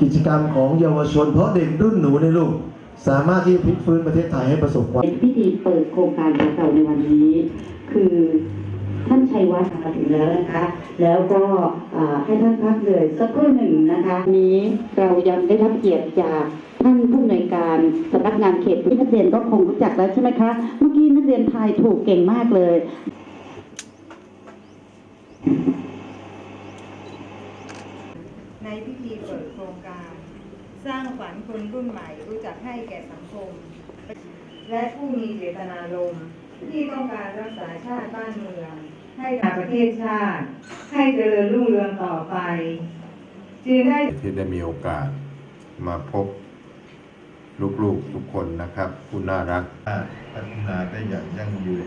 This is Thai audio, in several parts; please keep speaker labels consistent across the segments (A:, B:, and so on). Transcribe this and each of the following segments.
A: กิจกรรมของเยาวชน เพราะเด็กรุ่นหนูในลูกสามารถที่จะพลิกฟื้นประเทศไทยให้ประสบความ
B: เป็นพิธีเปิดโครงการของเราในวันนี้ คือท่านชัยวัฒน์มาถึงแล้วนะคะ แล้วก็ให้ท่านพักเลยสักครู่หนึ่งนะคะนี้เรายังได้รับเกียรติจากท่านผู้อำนวยการสำนักงานเขตที่นักเรียนก็คงรู้จักแล้วใช่ไหมคะ เมื่อกี้นักเรียนไทยถูกเก่งมากเลย
C: ในพิธีเปิดโครงการ สร้างฝันคนรุ่นใหม่รู้จักให้แก่สังคม และผู้มีเจตนารมณ์ที่ต้องการรักษาชาติบ้านเมือง ให้ประเทศชาติ ให้เจริญรุ่งเรืองต่อไปจึงได้
D: ที่ได้มีโอกาสมาพบลูกๆทุกคนนะครับผู้น่ารักพัฒนาได้อย่างยั่งยืน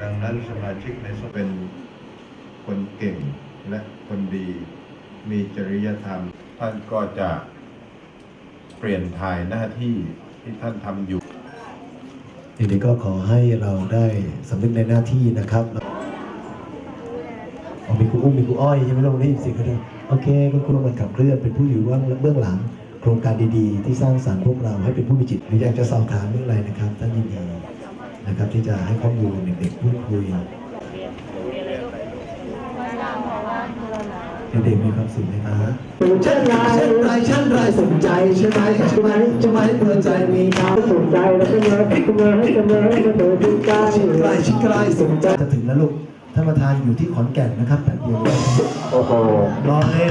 D: ดังนั้นสมาชิกในสภาเป็นคนเก่งและคนดี มีจริยธรรม ท่านก็จะเปลี่ยนถ่ายหน้าที่ที่ท่านทำอยู่
A: ทีนี้ก็ขอให้เราได้สำนึกในหน้าที่นะครับออมีครูอุ้มมีครูอ้อยยังไม่ลงได้ยินเสียงกันเลยโอเคคุณครูมันขับเคลื่อนเป็นผู้อยู่เบื้องเบื้องหลัง โครงการดีๆ ที่สร้างสรรค์พวกเราให้เป็นผู้มีจิตหรืออยากจะสอบถามเรื่องอะไรนะครับท่านยินดีนะครับ ที่จะให้ข้อมูลเด็กๆพูดคุย เด็กมีความสุขไหมคะเช่นไรเช่นไรเช่นไรสนใจใช่ไหมใช่ไหมใช่ไหมเพื่อใจมีความสนใจแล้วก็มาเสมอเสมอมาเถิดดูใจชิดไกลชิดไรสนใจจะถึงแล้วลูกท่านประธานอยู่ที่ขอนแก่นนะครับแป๊บเดียวโอ้โหรอเล่น